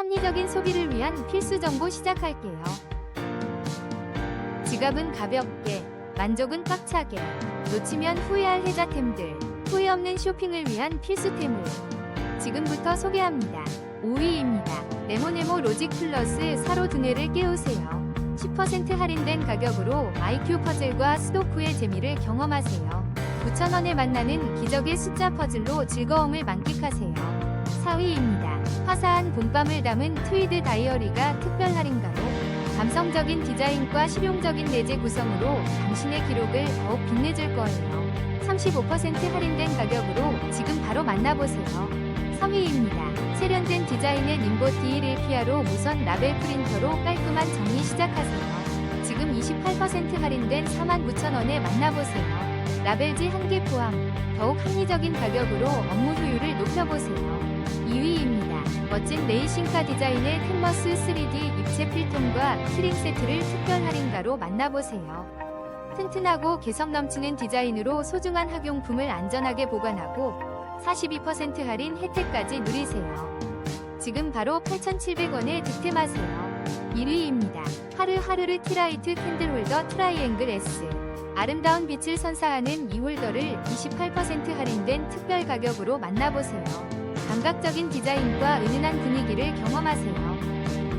합리적인 소비를 위한 필수 정보 시작할게요. 지갑은 가볍게, 만족은 꽉차게, 놓치면 후회할 혜자템들, 후회 없는 쇼핑을 위한 필수템을 지금부터 소개합니다. 5위입니다. 네모네모 로직 플러스 사로 두뇌를 깨우세요. 10% 할인된 가격으로 IQ 퍼즐과 스도쿠의 재미를 경험하세요. 9,000원에 만나는 기적의 숫자 퍼즐로 즐거움을 만끽하세요. 4위입니다. 화사한 봄밤을 담은 트위드 다이어리가 특별 할인가로 감성적인 디자인과 실용적인 내재 구성으로 당신의 기록을 더욱 빛내줄 거예요. 35% 할인된 가격으로 지금 바로 만나보세요. 3위입니다. 세련된 디자인의 님보 D1LPR로 무선 라벨 프린터로 깔끔한 정리 시작하세요. 지금 28% 할인된 49,000원에 만나보세요. 라벨지 한 개 포함, 더욱 합리적인 가격으로 업무 효율을 높여보세요. 2위입니다. 멋진 레이싱카 디자인의 캔버스 3D 입체 필통과 키링 세트를 특별 할인가로 만나보세요. 튼튼하고 개성 넘치는 디자인으로 소중한 학용품을 안전하게 보관하고 42% 할인 혜택까지 누리세요. 지금 바로 8,700원에 득템하세요. 1위입니다. 하르하르르 티라이트 캔들 홀더 트라이앵글 S. 아름다운 빛을 선사하는 이 홀더를 28% 할인된 특별 가격으로 만나보세요. 감각적인 디자인과 은은한 분위기를 경험하세요.